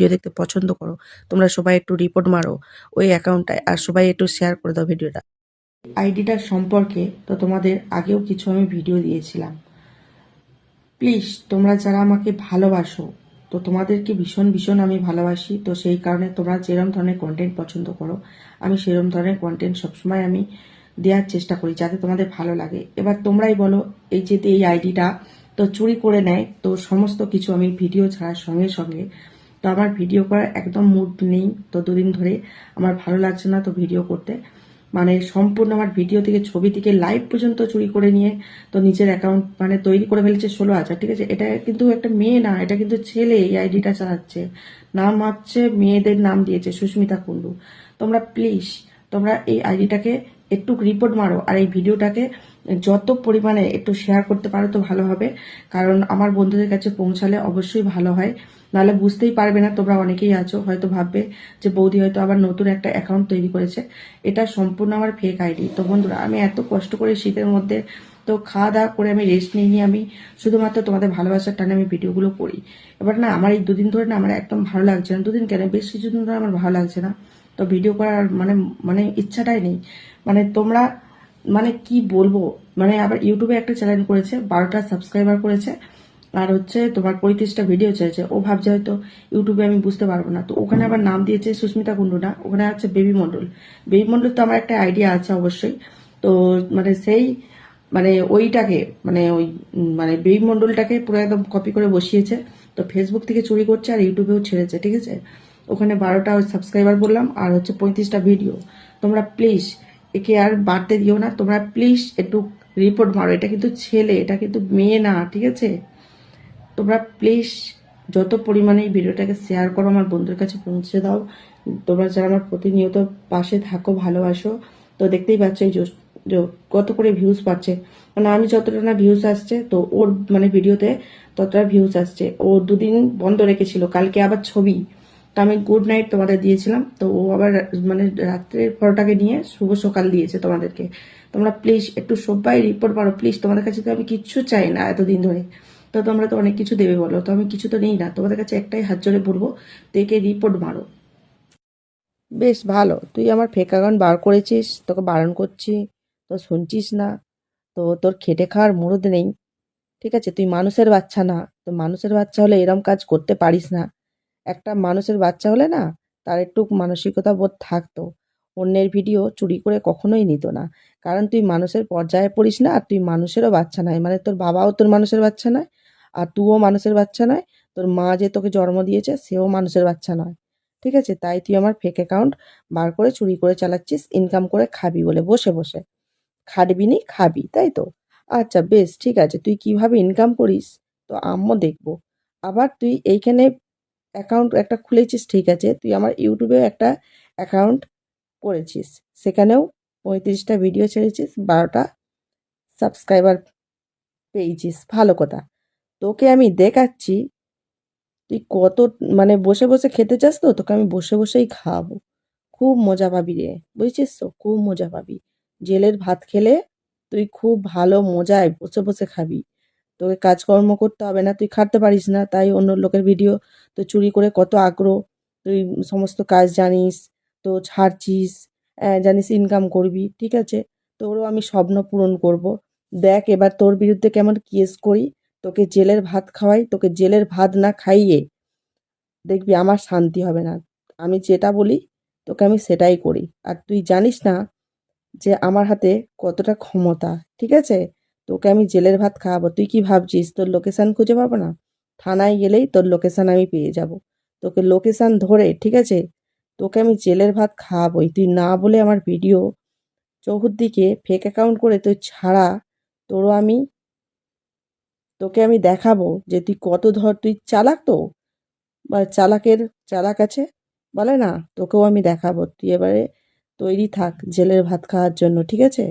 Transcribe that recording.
Video দেখতে পছন্দ করো, তোমরা সবাই একটু রিপোর্ট মারো ওই অ্যাকাউন্টটায় আর সবাই একটু শেয়ার করে দাও ভিডিওটা আইডিটার সম্পর্কে তো তোমাদের আগেও কিছু আমি ভিডিও দিয়েছিলাম। প্লিজ তোমরা যারা আমাকে ভালোবাসো, তো তোমাদেরকে ভীষণ ভীষণ আমি ভালোবাসি, তো সেই কারণে তোমরা যেরকম ধরনের কন্টেন্ট পছন্দ করো, আমি সেরকম ধরনের কন্টেন্ট সবসময় আমি দেওয়ার চেষ্টা করি যাতে তোমাদের ভালো লাগে। এবার তোমরাই বলো, এই যে এই আইডিটা তো চুরি করে নেয়, তো সমস্ত কিছু আমি ভিডিও ছাড়ার সঙ্গে সঙ্গে তো আমার ভিডিও করার একদম মুড নেই। তো দুদিন ধরে আমার ভালো লাগছে না তো ভিডিও করতে। মানে সম্পূর্ণ আমার ভিডিও থেকে, ছবি থেকে লাইভ পর্যন্ত চুরি করে নিয়ে তো নিজের অ্যাকাউন্ট মানে তৈরি করে ফেলেছে ষোলো হাজার, ঠিক আছে? এটা কিন্তু একটা মেয়ে না, এটা কিন্তু ছেলে এই আইডিটা চালাচ্ছে। নাম হচ্ছে, মেয়েদের নাম দিয়েছে সুস্মিতা কুন্ডু তোমরা প্লিজ তোমরা এই আইডিটাকে একটু রিপোর্ট মারো আর এই ভিডিওটাকে যত পরিমাণে একটু শেয়ার করতে পারো তো ভালো হবে। কারণ আমার বন্ধুদের কাছে পৌঁছালে অবশ্যই ভালো হয়। নাহলে বুঝতেই পারবে না তোমরা অনেকেই আছো, হয়তো ভাববে যে বৌদি হয়তো আবার নতুন একটা অ্যাকাউন্ট তৈরি করেছে। এটা সম্পূর্ণ আমার ফেক আইডি তো বন্ধুরা, আমি এত কষ্ট করে শীতের মধ্যে তো খাওয়া দাওয়া করে আমি রেস্ট নিয়ে নিয়ে আমি। শুধুমাত্র তোমাদের ভালোবাসার টানে আমি ভিডিওগুলো করি। এবার না, আমার এই দুদিন ধরে না আমার একদম ভালো লাগছে না। দুদিন কেন? বেশ কিছুদিন ধরে আমার ভালো লাগছে না। তো ভিডিও করার মানে মানে ইচ্ছাটাই নেই। মানে তোমরা মানে কি বলব? মানে আবার ইউটিউবে একটা চ্যানেল করেছে, বারোটা সাবস্ক্রাইবার করেছে। আর হচ্ছে তোমার পঁয়ত্রিশটা ভিডিও চেয়েছে ও ভাবছে হয়তো ইউটিউবে আমি বুঝতে পারব না। তো ওখানে আবার নাম দিয়েছে সুস্মিতা কুণ্ডু না ওখানে আছে বেবি মণ্ডল। বেবি মণ্ডল তো আমার একটা আইডিয়া আছে অবশ্যই। তো মানে সেই মানে ওইটাকে মানে ওই মানে বেবি মণ্ডলটাকে পুরো একদম কপি করে বসিয়েছে। তো ফেসবুক থেকে চুরি করছে আর ইউটিউবেও ছেড়েছে, ঠিক আছে? ওখানে বারোটা সাবস্ক্রাইবার বললাম আর হচ্ছে পঁয়ত্রিশটা ভিডিও তোমরা প্লিজ একে আর বাড়তে দিও না। তোমরা প্লিজ একটু রিপোর্ট মারো। এটা কিন্তু ছেলে, এটা কিন্তু মেয়ে না, ঠিক আছে? তোমরা প্লিজ যত পরিমাণে এই ভিডিওটাকে শেয়ার করো, আমার বন্ধুর কাছে পৌঁছে দাও। তোমরা যারা আমার প্রতিনিয়ত পাশে থাকো, ভালোবাসো, তো দেখতেই পাচ্ছ এই কত করে ভিউজ পাচ্ছে। মানে আমি যতটা না ভিউজ আসছে, তো ওর মানে ভিডিওতে ততটা ভিউজ আসছে। ও দুদিন বন্ধ রেখেছিল, কালকে আবার ছবি। তো আমি গুড নাইট তোমাদের দিয়েছিলাম। তো ও আবার মানে রাত্রের ফটোটাকে নিয়ে শুভ সকাল দিয়েছে তোমাদেরকে। তোমরা প্লিজ একটু সবাই রিপোর্ট পারো প্লিজ তোমাদের কাছে তো আমি কিচ্ছু চাই না এতদিন ধরে। তো তোমরা তো অনেক কিছু দেবে বলো। তো আমি কিছু তো নেই না। তোমাদের কাছে একটাই হাত জোরে বলব তো একে রিপোর্ট মারো। বেশ ভালো। তুই আমার ফেক অ্যাকাউন্ট বার করেছিস, তোকে বারণ করছি, তো শুনছিস না। তো তোর খেটে খাওয়ার মুরদ নেই। ঠিক আছে, তুই মানুষের বাচ্চা না। তো মানুষের বাচ্চা হলে এরম কাজ করতে পারিস না। একটা মানুষের বাচ্চা হলে না, তার একটু মানসিকতা বোধ থাকতো। অন্যের ভিডিও চুরি করে কখনোই নিত না। কারণ তুই মানুষের পর্যায়ে পড়িস না, আর তুই মানুষেরও বাচ্চা নয়। মানে তোর বাবাও তোর মানুষের বাচ্চা নয়, আর তুইও মানুষের বাচ্চা নয়। তোর মা যে তোকে জন্ম দিয়েছে, সেও মানুষের বাচ্চা নয়। ঠিক আছে? তাই তুই আমার ফেক অ্যাকাউন্ট বার করে চুরি করে চালাচ্ছিস ইনকাম করে খাবি বলে বসে বসে। খাটবি নি, খাবি, তাই তো? আচ্ছা বেশ, ঠিক আছে। তুই কীভাবে ইনকাম করিস? তো আম্মু দেখব। আবার তুই এইখানে অ্যাকাউন্ট একটা খুলেছিস, ঠিক আছে? তুই আমার ইউটিউবেও একটা অ্যাকাউন্ট করেছিস। সেখানেও পঁয়ত্রিশটা ভিডিও ছেড়েছিস, বারোটা সাবস্ক্রাইবার পেয়েছিস। ভালো কথা। তোকে আমি দেখাচ্ছি, তুই কত মানে বসে বসে খেতে চাস তো? তোকে আমি বসে বসেই খাওয়াবো। খুব মজা পাবি রে, বুঝছিস তো? খুব মজা পাবি। জেলের ভাত খেলে তুই খুব ভালো মজায় বসে বসে খাবি। তোকে কাজকর্ম করতে হবে না, তুই খাটতে পারিস না, তাই অন্য লোকের ভিডিও তো চুরি করে কত আগ্রহ, তুই সমস্ত কাজ জানিস তো ছাড়ছিস জানিস ইনকাম করবি, ঠিক আছে? তোরও আমি স্বপ্ন পূরণ করব। দেখ এবার তোর বিরুদ্ধে কেমন কেস করি, তোকে জেলের ভাত খাওয়াই, তোকে জেলের ভাত না খাইয়ে দেখবি আমার শান্তি হবে না। আমি যেটা বলি, তোকে আমি সেটাই করি। আর তুই জানিস না যে আমার হাতে কতটা ক্ষমতা, ঠিক আছে? তোকে আমি জেলের ভাত খাওয়াবো। তুই কি ভাবছিস? তোর লোকেশান খুঁজে পাবো না? থানায় গেলেই তোর লোকেশান আমি পেয়ে যাব। তোকে লোকেশান ধরে, ঠিক আছে? তোকে আমি জেলের ভাত খাওয়াবোই। তুই না বলে আমার ভিডিও চৌহদ্দিকে ফেক অ্যাকাউন্ট করে তুই ছাড়া, তোরও আমি, তোকে আমি দেখাবো যে তুই কত ধর, তুই চালাক তো? বা চালাকের চালাক আছে? বলে না, তোকেও আমি দেখাবো। তুই এবারে তৈরি থাক জেলের ভাত খাওয়ার জন্য, ঠিক আছে?